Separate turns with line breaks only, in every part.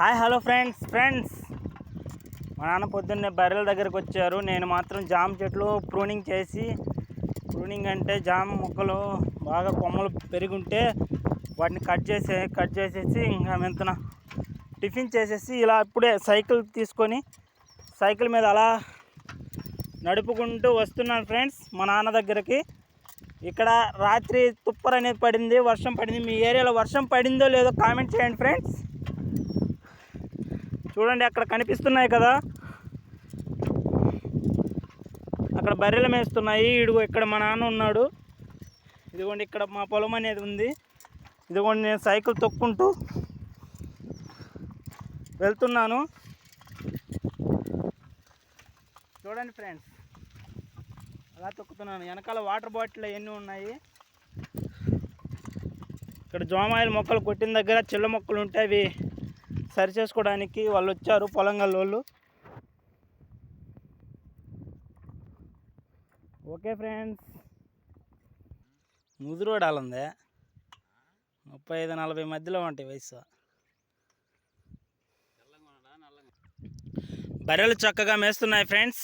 Hi hello friends friends. మా నాన్న పొద్దున్నే బర్రెల దగ్గరకు వచ్చారు. నేను మాత్రం జామ చెట్లు ప్రూనింగ్ చేసి ప్రూనింగ్ అంటే జామ మొక్కలు బాగా కొమ్మలు పెరుగుంటే వాటిని కట్ చేసే కట్ చేసేసి ఇంకా మెంతన టిఫిన్ చేసేసి ఇలా ఇప్పుడే సైకిల్ తీసుకొని సైకిల్ మీద అలా నడుపుకుంటూ వస్తున్నాను ఫ్రెండ్స్ మా నాన్న దగ్గరికి. ఇక్కడ రాత్రి తుప్పర్ అనేది పడింది వర్షం పడింది. మీ ఏరియాలో వర్షం పడిందో లేదో కామెంట్ చేయండి ఫ్రెండ్స్. చూడండి అక్కడ కనిపిస్తున్నాయి కదా. అక్కడ బర్రెలు మేస్తున్నాయి. ఇడుగు ఇక్కడ మా నాన్న ఉన్నాడు. ఇదిగోండి ఇక్కడ మా పొలం అనేది ఉంది. ఇదిగోండి నేను సైకిల్ తొక్కుంటూ వెళ్తున్నాను. చూడండి ఫ్రెండ్స్ అలా తొక్కుతున్నాను. వెనకాల వాటర్ బాటిల్ అవన్నీ ఉన్నాయి? ఇక్కడ జోమాయిల్ మొక్కలు కొట్టిన దగ్గర చిల్ల మొక్కలు ఉంటాయి అవి సరి చేసుకోవడానికి వాళ్ళు వచ్చారు పొలంగల్ వాళ్ళు ఓకే ఫ్రెండ్స్. ముదురోడాలందే ముప్పై ఐదు నలభై మధ్యలో ఉంటాయి వయసు. బర్రెలు చక్కగా మేస్తున్నాయి ఫ్రెండ్స్.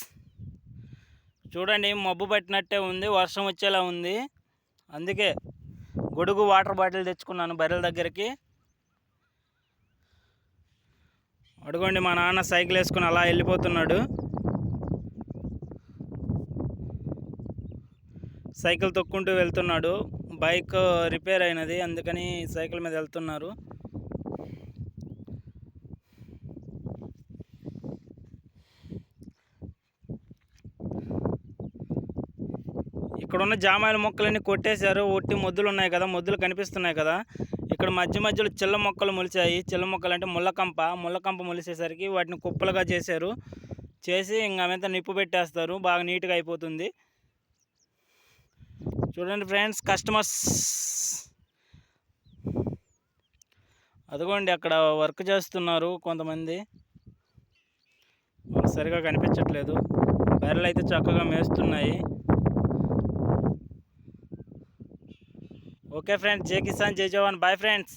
చూడండి మబ్బు పట్టినట్టే ఉంది వర్షం వచ్చేలా ఉంది. అందుకే గొడుగు వాటర్ బాటిల్ తెచ్చుకున్నాను బర్రెల దగ్గరికి. అడుగోండి మా నాన్న సైకిల్ వేసుకుని అలా వెళ్ళిపోతున్నాడు. సైకిల్ తొక్కుంటూ వెళ్తున్నాడు. బైక్ రిపేర్ అయినది అందుకని సైకిల్ మీద వెళ్తున్నారు. ఇక్కడున్న జామాయిల మొక్కలన్నీ కొట్టేశారు. ఒట్టి మొద్దులు ఉన్నాయి కదా మొద్దులు కనిపిస్తున్నాయి కదా. ఇక్కడ మధ్య మధ్యలో చిల్ల మొక్కలు మొలిచాయి. చిల్ల మొక్కలు అంటే ముళ్ళకంప. ముళ్ళకంప మొలిసేసరికి వాటిని కుప్పలుగా చేశారు. చేసి ఇంకా అవంతా నిప్పు పెట్టేస్తారు. బాగా నీట్గా అయిపోతుంది. చూడండి ఫ్రెండ్స్ కస్టమర్స్. అదిగోండి అక్కడ వర్క్ చేస్తున్నారు కొంతమంది. సరిగా కనిపించట్లేదు. బర్రెలు అయితే చక్కగా మేస్తున్నాయి. ఓకే ఫ్రెండ్స్ జే కిసాన్ జే జవాన్. Bye friends.